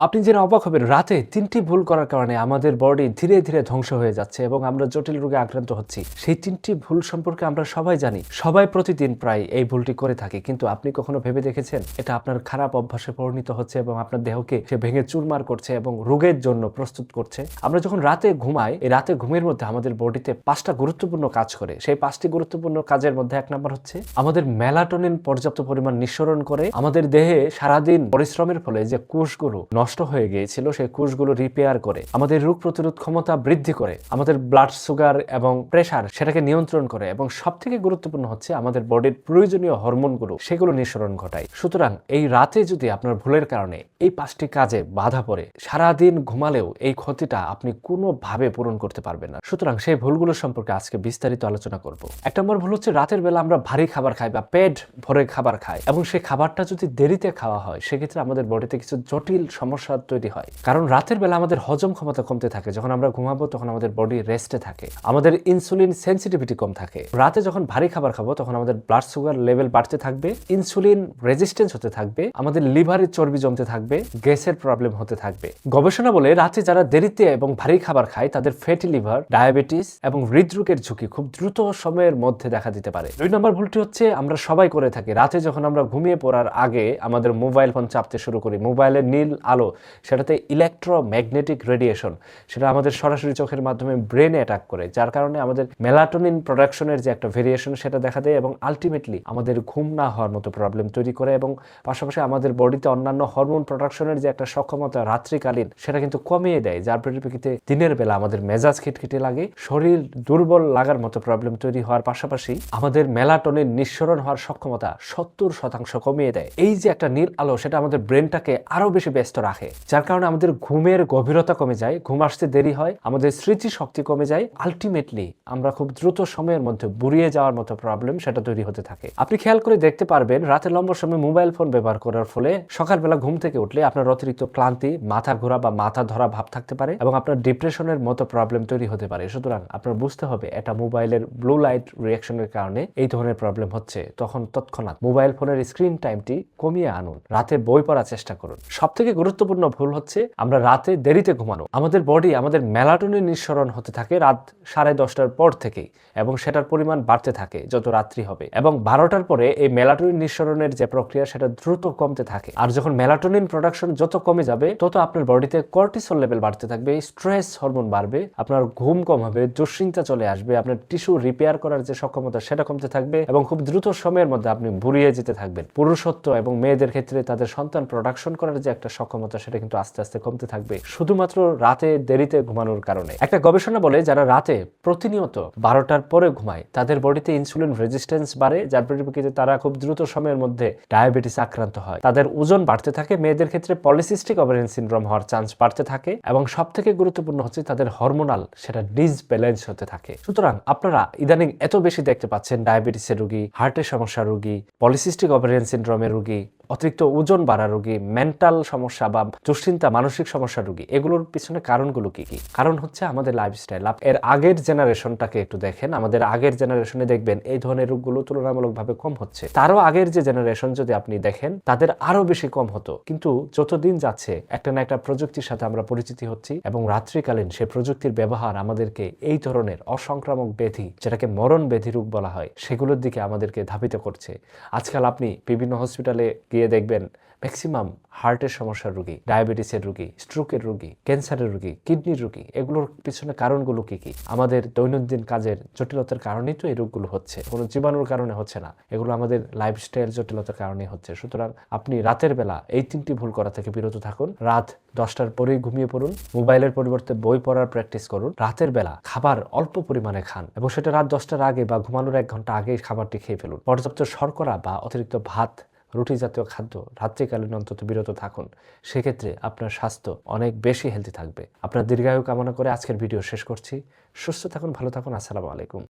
আপনি জেনে অবাক হবেন, রাতে তিনটি ভুল করার কারণে আমাদের বডি ধীরে ধীরে ধ্বংস হয়ে যাচ্ছে এবং আমরা জটিল রোগে আক্রান্ত হচ্ছি। সেই তিনটি ভুল সম্পর্কে আমরা সবাই জানি। সবাই প্রতিদিন প্রায় এই ভুলটি করে থাকে। কিন্তু আপনি কখনো ভেবে দেখেছেন? এটা আপনার খারাপ অভ্যাসে পরিণত হচ্ছে এবং আপনার দেহকে সে ভেঙে চুরমার করছে এবং রোগের জন্য প্রস্তুত করছে। আমরা যখন রাতে ঘুমাই, এই রাতে ঘুমের মধ্যে আমাদের বডিতে পাঁচটা গুরুত্বপূর্ণ কাজ করে। সেই পাঁচটি গুরুত্বপূর্ণ কাজের মধ্যে এক নম্বর হচ্ছে, আমাদের মেলাটোনিন পর্যাপ্ত পরিমাণ নিঃসরণ করে। আমাদের দেহে সারাদিন পরিশ্রমের ফলে যে কোষগুলো নষ্ট হয়ে গিয়েছিল, সেই কোষগুলো রিপেয়ার করে, আমাদের রোগ প্রতিরোধ ক্ষমতা বৃদ্ধি করে, আমাদের ব্লাড সুগার এবং প্রেশার সেটাকে নিয়ন্ত্রণ করে এবং সব থেকে গুরুত্বপূর্ণ হচ্ছে আমাদের বডির প্রয়োজনীয় হরমোনগুলো, সেগুলো নিঃসরণ ঘটায়। সুতরাং এই রাতে যদি আপনার ভুলের কারণে এই পাঁচটি কাজে বাধা পড়ে, সারাদিন ঘুমালেও এই ক্ষতিটা আপনি কোনোভাবে পূরণ করতে পারবেন না। সুতরাং সেই ভুলগুলো সম্পর্কে আজকে বিস্তারিত আলোচনা করব। এক নম্বর ভুল হচ্ছে, রাতের বেলা আমরা ভারী খাবার খাই বা পেট ভরে খাবার খাই এবং সেই খাবারটা যদি দেরিতে খাওয়া হয়, সেক্ষেত্রে আমাদের বডিতে কিছু জটিল সমস্যা তৈরি হয়। কারণ রাতের বেলা আমাদের হজম ক্ষমতা কমতে থাকে, যখন আমরা ঘুমাবো তখন আমাদের বডি রেস্টে থাকে, আমাদের ইনসুলিন সেন্সিটিভিটি কম থাকে। রাতে যখন ভারী খাবার খাব তখন আমাদের ব্লাড সুগার লেভেল বাড়তে থাকবে ইনসুলিন রেজিস্ট্যান্স হতে থাকবে, আমাদের লিভারের চর্বি জমতে থাকবে গ্যাসের প্রবলেম হতে থাকবে। গবেষণা বলে রাতে যারা দেরিতে এবং ভারী খাবার খায়, তাদের ফ্যাটি লিভার ডায়াবেটিস এবং হৃদরোগের ঝুঁকি খুব দ্রুত সময়ের মধ্যে দেখা দিতে পারে। দুই নম্বর ভুলটি হচ্ছে আমরা সবাই করে থাকি, রাতে যখন আমরা ঘুমিয়ে পড়ার আগে আমাদের মোবাইল ফোন চাপতে শুরু করি মোবাইলের নীল আলো সেটাতে ইলেকট্রোম্যাগনেটিক রেডিয়েশন সেটা আমাদের সরাসরি চোখের মাধ্যমে ব্রেনে অ্যাটাক করে, যার কারণে আমাদের মেলাটোনিন প্রোডাকশনের যে একটা ভেরিয়েশন সেটা দেখা দেয় এবং আলটিমেটলি আমাদের ঘুম না হওয়ার মতো প্রবলেম তৈরি করে এবং পাশাপাশি আমাদের বডিতে অন্যান্য হরমোন প্রোডাকশনের যে একটা সক্ষমতা রাত্রিকালীন সেটা কিন্তু কমিয়ে দেয়, যার পরিপ্রেক্ষিতে দিনের বেলা আমাদের মেজাজ খিটখিটে লাগে, শরীর দুর্বল লাগার মতো প্রবলেম তৈরি হওয়ার পাশাপাশি আমাদের মেলাটোনিন নিঃসরণ হওয়ার সক্ষমতা সত্তর শতাংশ কমিয়ে দেয়। এই যে একটা নীল আলো, সেটা আমাদের ব্রেনটাকে আরও বেশি ব্যস্ত রাখে। যার কারণে আমাদের ঘুমের গভীরতা কমে যায়, ঘুম আসতে দেরি হয়, আমাদের স্মৃতি শক্তি কমে যায়। আলটিমেটলি আমরা খুব দ্রুত সময়ের মধ্যে বুড়িয়ে যাওয়ার মতো প্রবলেম সেটা তৈরি হতে থাকে। আপনি খেয়াল করে দেখতে পারবেন, রাতে লম্বা সময় মোবাইল ফোন ব্যবহার করার ফলে সকালবেলা ঘুম থেকে উঠলে আপনার অতিরিক্ত ক্লান্তি, মাথা ঘোরা বা মাথা ধরা ভাব থাকতে পারে এবং আপনার ডিপ্রেশনের মতো প্রবলেম তৈরি হতে পারে। সুতরাং আপনার বুঝতে হবে, এটা মোবাইলের ব্লু লাইট রিয়াকশনের কারণে এই ধরনের প্রবলেম হচ্ছে। তখন তৎক্ষণাৎ মোবাইল ফোনের স্ক্রিন টাইমটি কমিয়ে আনুন। রাতে বই পড়ার চেষ্টা করুন। সব থেকে গুরুত্বপূর্ণ ভুল হচ্ছে, আমরা রাতে দেরিতে ঘুমানো। আমাদের বডি আমাদের মেলাটোনিন নিঃসরণ হতে থাকে রাত সাড়ে দশটার পর থেকেই, এবং সেটার পরিমাণ বাড়তে থাকে যত রাত্রি হবে। এবং বারোটার পরে এই মেলাটোনিন নিঃসরণের যে প্রক্রিয়া, সেটা দ্রুত কমতে থাকে। আর যখন মেলাটোনিন প্রোডাকশন যত কমে যাবে, তত আপনার বডিতে কর্টিসল লেভেল বাড়তে থাকবে স্ট্রেস হরমোন বাড়বে, আপনার ঘুম কম হবে, দুশ্চিন্তা চলে আসবে, আপনার টিস্যু রিপেয়ার করার যে সক্ষমতা, সেটা কমতে থাকবে, এবং খুব দ্রুত সময়ের মধ্যে আপনি বুড়িয়ে যেতে থাকবেন। পুরুষত্ব এবং মেয়েদের ক্ষেত্রে তাদের সন্তান প্রোডাকশন করার যে একটা সক্ষমতা সেটা কিন্তু আস্তে আস্তে কমতে থাকবে, শুধুমাত্র রাতে দেরিতে ঘুমানোর কারণে। একটা গবেষণা বলে যারা রাতে প্রতিনিয়ত বারোটার পরে ঘুমায়, তাদের বডিতে ইনসুলিন রেজিস্ট্যান্স বাড়ে, যার পরিপ্রেক্ষিতে তারা খুব দ্রুত সময়ের মধ্যে ডায়াবেটিস আক্রান্ত হয়। তাদের ওজন বাড়তে থাকে, মেয়েদের ক্ষেত্রে পলিসিস্টিক ওভারিয়ান সিনড্রোম হওয়ার চান্স বাড়তে থাকে এবং সব থেকে গুরুত্বপূর্ণ হচ্ছে তাদের হরমোনাল সেটা ডিসব্যালেন্স হতে থাকে। সুতরাং আপনারা ইদানিং এত বেশি দেখতে পাচ্ছেন ডায়াবেটিসের রোগী হার্টের সমস্যার রোগী পলিসিস্টিক ওভারিয়ান সিনড্রোমের রোগী, অতিরিক্ত ওজন বাড়া রোগী মেন্টাল সমস্যা বা দুশ্চিন্তা, মানসিক সমস্যার রোগী, এগুলোর পিছনে কারণগুলো কি কি? কারণ হচ্ছে আমাদের লাইফস্টাইল এর আগের জেনারেশনটাকে একটু দেখেন, আমাদের আগের জেনারেশনে দেখবেন এই ধরনের রোগগুলো তুলনামূলকভাবে কম হচ্ছে। তারও আগের যে জেনারেশন যদি আপনি দেখেন, তাদের আরও বেশি কম হতো। কিন্তু যতদিন যাচ্ছে, একটা না একটা প্রযুক্তির সাথে আমরা পরিচিতি হচ্ছি এবং রাত্রিকালীন সে প্রযুক্তির ব্যবহার আমাদেরকে এই ধরনের অসংক্রামক ব্যাধি, যেটাকে মরণ ব্যাধি রোগ বলা হয়, সেগুলোর দিকে আমাদেরকে ধাবিত করছে। আজকাল আপনি বিভিন্ন হসপিটালে গিয়ে দেখবেন ম্যাক্সিমাম হার্টের সমস্যার রোগী ডায়াবেটিসের রোগী স্ট্রোকের রোগী ক্যান্সারের রোগী কিডনির রোগী, এগুলোর পিছনে কারণগুলো কি কি? আমাদের দৈনন্দিন কাজের জটিলতার কারণেই তো এই রোগগুলো হচ্ছে। কোনো জীবাণুর কারণে হচ্ছে না। এগুলো আমাদের লাইফস্টাইল জটিলতার কারণে হচ্ছে। সুতরাং আপনি রাতের বেলা এই তিনটি ভুল করা থেকে বিরত থাকুন। রাত দশটার পরেই ঘুমিয়ে পড়ুন। মোবাইলের পরিবর্তে বই পড়ার প্র্যাকটিস করুন। রাতের বেলা খাবার অল্প পরিমাণে খান এবং সেটা রাত দশটার আগে বা ঘুমানোর এক ঘণ্টা আগে খাবারটি খেয়ে ফেলুন। পর্যাপ্ত শর্করা বা অতিরিক্ত ভাত রুটি জাতীয় খাদ্য রাত্রিকালীন অন্তত বিরত থাকুন। সেক্ষেত্রে আপনার স্বাস্থ্য অনেক বেশি হেলদি থাকবে। আপনার দীর্ঘায়ু কামনা করে আজকের ভিডিও শেষ করছি। সুস্থ থাকুন, ভালো থাকুন, আসসালামু আলাইকুম।